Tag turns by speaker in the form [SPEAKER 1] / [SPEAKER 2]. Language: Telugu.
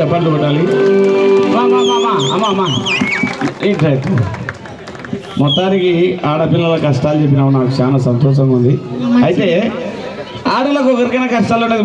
[SPEAKER 1] చెప్పండి కొట్టాలి. మా మా మొత్తానికి ఆడపిల్లల కష్టాలు చెప్పినావు నాకు చాలా సంతోషంగా ఉంది. అయితే ఆడలకు ఒకరికైనా కష్టాలు ఉండేది